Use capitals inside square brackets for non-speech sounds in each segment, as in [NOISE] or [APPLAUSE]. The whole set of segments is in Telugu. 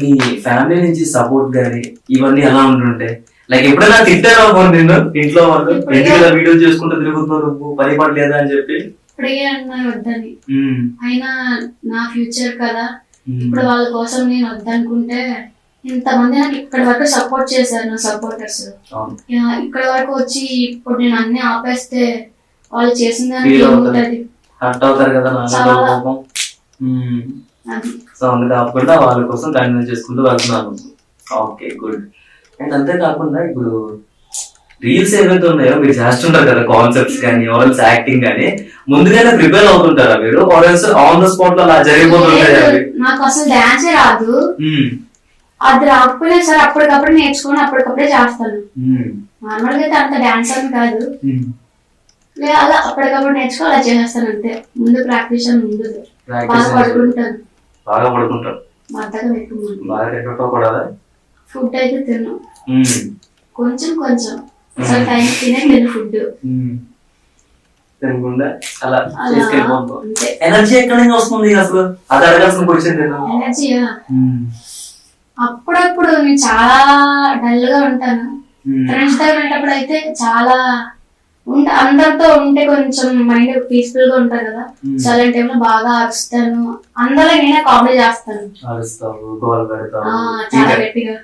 మీ ఫ్యామిలీ నుంచి సపోర్ట్ గానీ ఇవన్నీ ఎలా ఉంటుంటే లైక్ ఎప్పుడైనా తిట్టారా పోనీ నిన్ను? ఇంట్లో వాళ్ళు? ఇలా వీడియో చేసుకుంటూ తిరుగుతున్నావు నువ్వు? పని పని లేదా అని చెప్పి? ఇప్పుడే అన్నారు వద్దని. ఉమ్, అయినా నా ఫ్యూచర్ కదా. ఉమ్, ఇప్పుడు వాళ్ళ కోసం నేను వద్దనుకుంటే ఇంతమంది నాకు ఇక్కడ వరకు సపోర్ట్ చేశారు నా సపోర్టర్స్. అవును. ఇక్కడ వరకు వచ్చి ఇప్పుడు నేను అన్ని ఆపేస్తే వాళ్ళు చేసిన దానికి Feel అవుతారు. ఏముంటది హర్ట్ అవుతారు కదా నా చాలా. కోపం ఉమ్. సో అందుకు కాకుండా వాళ్ళ కోసం కంటిన్యూ చేసుకుంటూ వెళ్తున్నాను. Okay good. అండ్ అంతేకాకుండా ఇప్పుడు రీల్స్ ఏవైతే ఉన్నాయో మీరు చేస్తుంటారు కదా కాన్సెప్ట్స్ కానీ ఆల్స్ యాక్టింగ్ కానీ ముందుగానే ప్రిపేర్ అవుతుంటారా మీరు? ఆల్స్ ఆన్ ద స్పాట్లో అలా జరిగిపోతుంటాయి నాకు అసలు డాన్సే రాదు. అది రాకపోయినా సరే అప్పటికప్పుడు నేర్చుకొని అప్పటికప్పుడే చేస్తాను. నార్మల్గా అయితే అంత డాన్స్ అని కాదు. అలా అప్పటికప్పుడు నేర్చుకో అలా చేసేస్తాను అంతే. ముందు ప్రాక్టీస్ ముందు బాగా పడుకుంటాను. బాగా పడుకుంటారు ఫుడ్ అయితే కొంచెం కొంచెం. అసలు టైం తినే ఫుడ్. తినకుండా అలా ఎనర్జీ ఎక్కడి నుంచి వస్తుంది అసలు? అది అడగాల్సిన క్వశ్చన్ నేను ఎనర్జీయా ఉమ్, అప్పుడప్పుడు నేను చాలా డల్గా ఉంటాను. ఫ్రెండ్స్ దగ్గర వెళ్ళేటప్పుడు అయితే చాలా ఉంటే అందరితో ఉంటే కొంచెం మైండ్ పీస్ఫుల్గా ఉంటుంది కదా. సో అలాంటి టైంలో బాగా అరుస్తాను. అందరూ నేనే కామెడీ చేస్తాను చాలా గట్టిగా.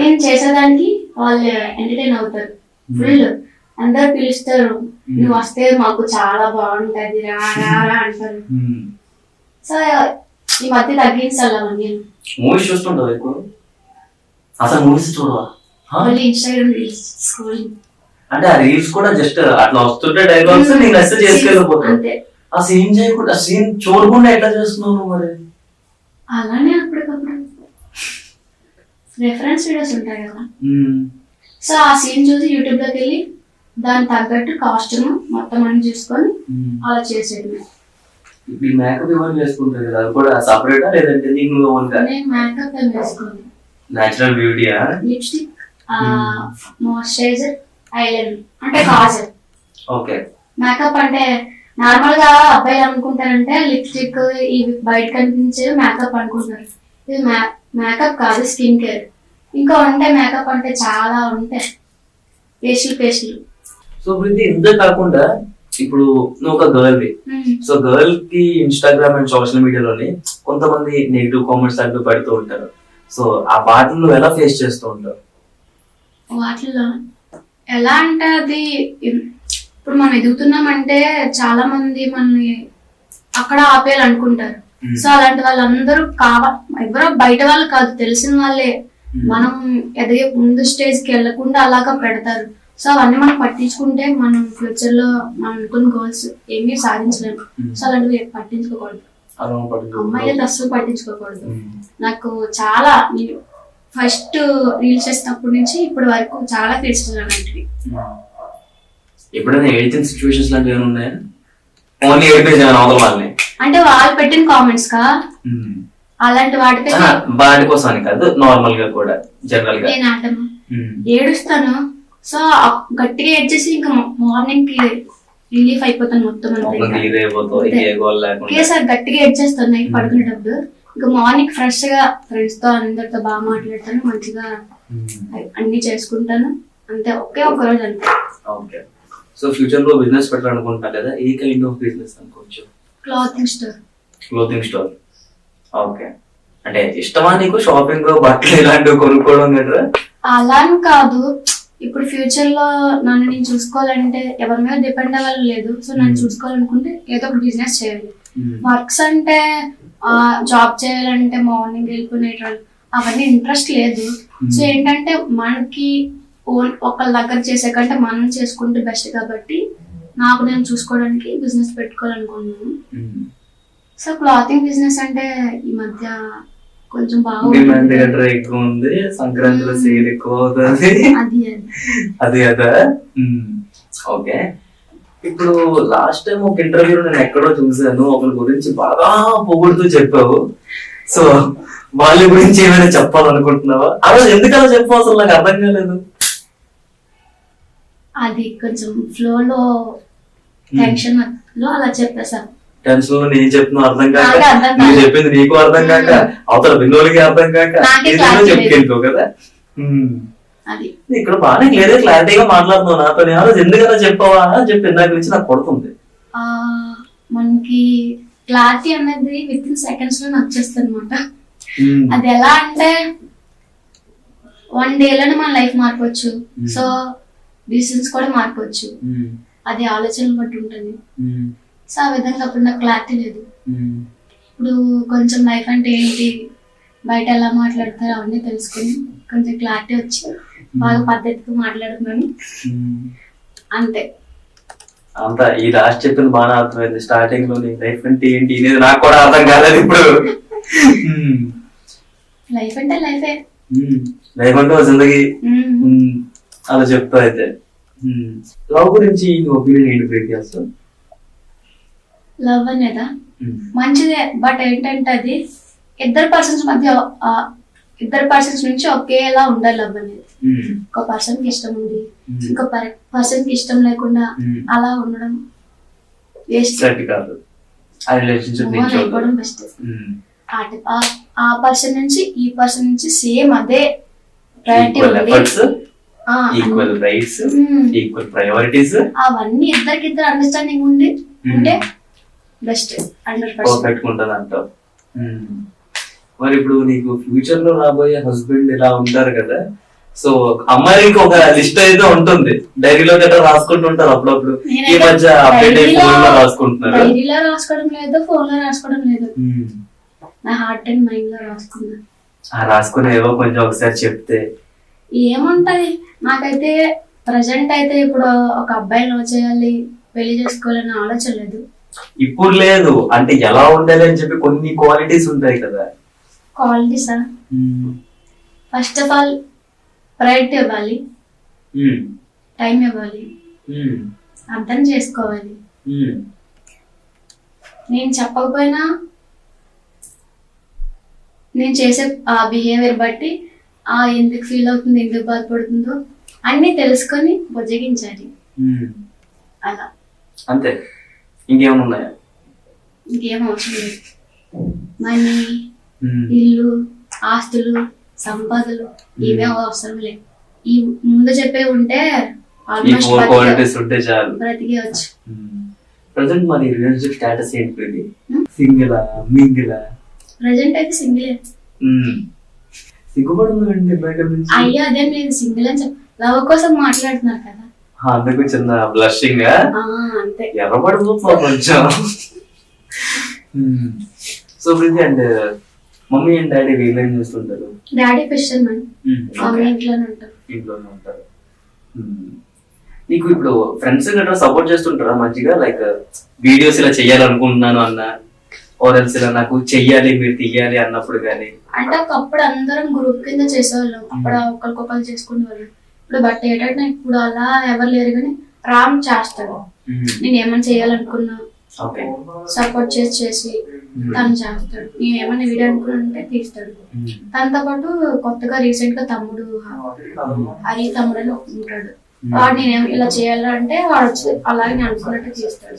నేను చేసేదానికి వాళ్ళు ఎంటర్టైన్ అవుతారు. ఫుల్ అందరు పిలుస్తారు. నువ్వు వస్తే మాకు చాలా బాగుంటది రా రా రా అంటారు. సో ఈ మధ్య తగ్గించాలి అవన్నీ మూవీస్ ఎక్కువ? అసలు మూవీస్ చూడవా? ఇన్స్టాగ్రామ్ రీల్స్ స్క్రోలింగ్ అంటే ఆ రీల్స్ కూడా జస్ట్ అట్లా వస్తుంటే డైలాగ్స్ నీకు మెసేజ్ చేసుకెళ్ళిపోతావు. అంతే ఆ సీన్ చేయకుండా సీన్ చూడకుండా ఎట్లా చేస్తున్నావు మరి? అలానే అప్పటికప్పుడు. రెఫరెన్స్ వీడియోస్ ఉంటాయి కదా. సో ఆ సీన్ చూసి యూట్యూబ్లోకి వెళ్ళి దానికి తగ్గట్టు కాస్ట్యూమ్ మొత్తం అన్ని చూసుకొని ఉమ్. అలా చేసేది. ఈ మేకప్ ఇవన్నీ వేసుకుంటారు కదా? అది కూడా సపరేటా లేదంటే నీకు నువ్వు ఓన్గా నేను మేకప్ వేసుకోను నేచురల్ బ్యూటీయా లిప్స్టిక్ మాయిశ్చరైజర్ ఐలైనర్ అంటే కాజల్ ఓకే. మేకప్ అంటే నార్మల్గా అబ్బాయిలు అనుకుంటారంటే లిప్స్టిక్ ఇవి బయట కనిపించే మేకప్ అనుకుంటారు. ఇది మేకప్ కాదు స్కిన్ కేర్. ఇంకా ఉంటాయి మేకప్ అంటే చాలా ఉంటాయి. పేస్టులు పేస్టులు సో ఇప్పుడు ఇంతే కాకుండా ఇప్పుడు నువ్వు ఒక గర్ల్వి సో గర్ల్కి ఇన్స్టాగ్రామ్ అండ్ సోషల్ మీడియాలోని కొంతమంది నెగిటివ్ కామెంట్స్ అంటూ పెడుతూ ఉంటారు. సో ఆ వాటిని నువ్వు ఎలా ఫేస్ చేస్తూ ఉంటావు? వాటిల్లో ఎలా అంటే అది ఇప్పుడు మనం ఎదుగుతున్నామంటే చాలా మంది మనని అక్కడ ఆపేయాలనుకుంటారు. Hmm. సో అలాంటి వాళ్ళందరూ కావ ఎవరో బయట వాళ్ళు కాదు తెలిసిన వాళ్ళే. మనం ఎదిగే ముందు స్టేజ్కి వెళ్ళకుండా అలాగా పెడతారు. సో అవన్నీ మనం పట్టించుకుంటే మనం ఫ్యూచర్లో మనం అనుకున్న గోల్స్ ఏమీ సాధించలేము. సో అలాంటివి పట్టించుకోకూడదు. అమ్మాయిలు అస్సలు పట్టించుకోకూడదు. నాకు చాలా ఫస్ట్ రీల్స్ చేసినప్పటి నుంచి ఇప్పటి వరకు చాలా ఫేస్ అలాంటివి. ఎప్పుడైనా ఏడిచిన సిచ్యువేషన్స్ లాంటివి ఏమైనా ఉన్నాయా? ఓన్లీ ఏడిపించాను అవతల వాళ్ళని. అంటే వాళ్ళు పెట్టిన కామెంట్స్ కా? అలాంటి వాటికి వాటి కోసం కాదు నార్మల్గా కూడా జనరల్గా. నేను. ఏడుస్తాను. సో గట్టిగా ఏడ్చేసి ఇంకా మార్నింగ్కి రిలీఫ్ అయిపోతాను మొత్తం అంతా గట్టిగా ఏడ్చేస్తాను నైట్ పడుకునేటప్పుడు. ఇంకా మార్నింగ్ ఫ్రెష్గా ఫ్రెండ్స్తో అందరితో బాగా మాట్లాడతాను మంచిగా ఉమ్. అన్ని చేసుకుంటాను. అంతే ఒకే ఒక్క రోజు అంతే. ఓకే. సో ఫ్యూచర్లో బిజినెస్ పెట్టాలనుకుంటున్నా కదా ఏ కైండ్ ఆఫ్ బిజినెస్ అనుకోవచ్చు clothing store clothing store okay. అంటే ఇష్టమా నీకు షాపింగ్ బట్టలు ఇలాంటివి కొనుక్కోవడం గట్రా? అలా అని కాదు. ఇప్పుడు ఫ్యూచర్లో నన్ను నేను చూసుకోవాలంటే ఎవరి మీద డిపెండ్ అవ్వాలి లేదు. సో నన్ను Hmm. చూసుకోవాలనుకుంటే ఏదో ఒక బిజినెస్ చేయాలి. వర్క్స్ అంటే జాబ్ చేయాలంటే మార్నింగ్ వెళ్ళిపోయినటువంటి అవన్నీ ఇంట్రెస్ట్ లేదు. సో ఏంటంటే మనకి ఓన్ ఒకళ్ళ దగ్గర చేసే కంటే మనం చేసుకుంటే బెస్ట్ కాబట్టి నాకు నేను చూసుకోవడానికి బిజినెస్ పెట్టుకోవాలనుకున్నాను సో క్లాతింగ్ బిజినెస్ అంటే ఈ మధ్య కొంచెం డిమాండ్ బాగుంది గట్రా ఎక్కువ ఉంది. సంక్రాంతిలో సేల్ ఎక్కువ అవుతుంది. అది అది. [LAUGHS] అది కదా. ఓకే ఇప్పుడు లాస్ట్ టైం ఒక ఇంటర్వ్యూ నేను ఎక్కడో చూసాను ఒకరి గురించి బాగా పొగుడుతూ చెప్పావు. సో వాళ్ళ గురించి ఏమైనా చెప్పాలనుకుంటున్నావా? అలా ఎందుకలా చెప్పు అసలు? నాకు అర్థం కాలేదు. అది కొంచెం ఫ్లో లో టెన్షన్లో అలా చెప్పేసా టెన్షన్లో నేను చెప్తున్నా అర్థం కాక కాదు. చెప్పింది నీకు అర్థం కాక అవతల విన్నోళ్ళకి అర్థం కాక చెప్పుకెళ్ళిపోవు కదా. అది ఇక్కడ బాగానే క్లియర్ క్లారిటీగా మాట్లాడుతున్నావు నాతో చెప్పావా అని చెప్పి ఇందాక నుంచి నాకు కొడుతుంది మనకి క్లారిటీ అనేది విత్ ఇన్ సెకండ్స్లో వచ్చేస్తుంది అనమాట. అది ఎలా అంటే వన్ డేలోనే మన లైఫ్ మారిపోవచ్చు Hmm. సో డిసిషన్స్ కూడా మారిపోవచ్చు ఉమ్. అది ఆలోచనలు బట్టి ఉంటుంది. సో ఆ విధంగా అప్పుడు నాకు క్లారిటీ లేదు. ఇప్పుడు కొంచెం లైఫ్ అంటే ఏంటి బయట ఎలా మాట్లాడతారు అవన్నీ తెలుసుకుని కొంచెం క్లారిటీ వచ్చి బాగా పద్ధతిగా మాట్లాడుతున్నాను. అంతే. అంతా ఈ లాస్ట్ చెప్పింది బాగా అర్థమైంది. స్టార్టింగ్లో నీ లైఫ్ అంటే ఏంటి అనేది నాకు కూడా అర్థం కాలేదు ఇప్పుడు. [LAUGHS] లైఫ్ అంటే లైఫే లైఫ్ అంటే జిందగీ. అలా చెప్తా అయితే. లవ్ గురించి నీ ఒపీనియన్ ఏంటి బ్రేక్ చేస్తావు లవ్ అనేదా? మంచిదే బట్ ఏంటంటే అది ఇద్దరు పర్సన్స్ మధ్య ఇద్దరు పర్సన్స్ నుంచి ఒకేలా ఉండాలి లవ్ అనేది. ఒక పర్సన్కి ఇష్టం ఉంది. ఇంకో పర్సన్కి ఇష్టం లేకుండా అలా ఉండడం వేస్ట్ సెట్ కాదు. ఆ రిలేషన్షిప్ బెస్ట్ ఆ పర్సన్ నుంచి ఈ పర్సన్ నుంచి సేమ్ అదే priority equal rights equal priorities అవన్నీ ఇద్దరికి ఇద్దరు అండర్స్టాండింగ్ ఉండి ఉంటే బెస్ట్ హండ్రెడ్ పర్సెంట్ ఉంటుంది అంటావు మరి ఇప్పుడు నీకు ఫ్యూచర్లో రాబోయే హస్బెండ్ ఇలా ఉంటారు కదా సో అమ్మాయికి ఒక లిస్ట్ అయితే ఉంటుంది. డైరీలో గట్రా రాసుకుంటూ ఉంటారు అప్పుడప్పుడు. ఈ మధ్య అప్డేట్ అయి డైరీలో- ఫోన్లో రాసుకుంటున్నారు. డైరీలో రాసుకోవడం లేదు ఫోన్లో రాసుకోవడం లేదు. నా హార్ట్ అండ్ మైండ్లో రాసుకున్నా. ఆ రాసుకునే ఏవో కొంచెం ఒకసారి చెప్తే. ఏముంటది? నాకైతే ప్రజెంట్ అయితే ఇప్పుడు ఒక అబ్బాయి లవ్ చేయాలి పెళ్ళి చేసుకోవాలని ఆలోచన లేదు. ఇప్పుడు లేదు. అంటే ఎలా ఉండాలి అని చెప్పి కొన్ని క్వాలిటీస్ ఉంటాయి కదా. క్వాలిటీసా ఫస్ట్ ఆఫ్ ఆల్ ప్రయారిటీ ఇవ్వాలి. టైం ఇవ్వాలి. అర్థం చేసుకోవాలి. నేను చెప్పకపోయినా నేను చేసే ఆ బిహేవియర్ బట్టి ఆ ఎందుకు ఫీల్ అవుతుంది ఎందుకు బాధపడుతుందో అన్నీ తెలుసుకొని బుజ్జగించాలి. అలా అంతే ఇంకేమైనా ఉన్నాయా ఇంకేం అవసరం లేదు మనీ. ఇల్లు ఆస్తులు సంపదలు ఇవే అవసరం లేదు ఈ ముందు చెప్పే ఉంటే బ్రతికేయచ్చు. ప్రజెంట్ మరి రిలేషన్షిప్ స్టేటస్ ఏంటి? సింగిలా మింగిలా ప్రజెంట్ అయితే సింగిలే సిగ్గుపడుతుంది అండి బయట నుంచి? అయ్యా అదేం లేదు సింగిల్ అని చెప్ప లవ్ కోసం మాట్లాడుతున్నారు కదా. అందుకు చిన్న బ్లషింగ్ ఎర్రబడిపోతున్నా కొంచెం. [LAUGHS] సో మమ్మీ అండ్ డాడీ వీళ్ళు చేస్తుంటారు? Daddy fisherman. Hmm. ఇంట్లోనే ఉంటారు. ఇంట్లోనే ఉంటారు. Hmm. నీకు ఇప్పుడు ఫ్రెండ్స్ గట్రా సపోర్ట్ చేస్తుంటారా మంచిగా? లైక్ వీడియోస్ ఇలా చెయ్యాలనుకుంటున్నాను అన్న ఓరల్స్ ఇలా నాకు చెయ్యాలి మీరు తీయాలి అన్నప్పుడు కానీ అంటే ఒకప్పుడు అందరం గ్రూప్ కింద చేసేవాళ్ళం. అప్పుడు ఒకరికొకరు చేసుకునేవాళ్ళం. ఇప్పుడు బట్ ఏంటంటే ఇప్పుడు అలా ఎవరు లేరు కానీ రామ్ చేస్తాడు. నేను ఏమైనా చేయాలనుకున్నా సపోర్ట్ చేసి చేసి. తను చేస్తాడు. నేను ఏమైనా వీడియో అనుకున్నా తీస్తాడు. దాంతో పాటు కొత్తగా రీసెంట్గా తమ్ముడు. హరి తమ్ముడు అని ఉంటాడు. వాడు నేను ఇలా చేయాలంటే వాడు వచ్చి అలాగే నేను అనుకున్నట్టు చేస్తాడు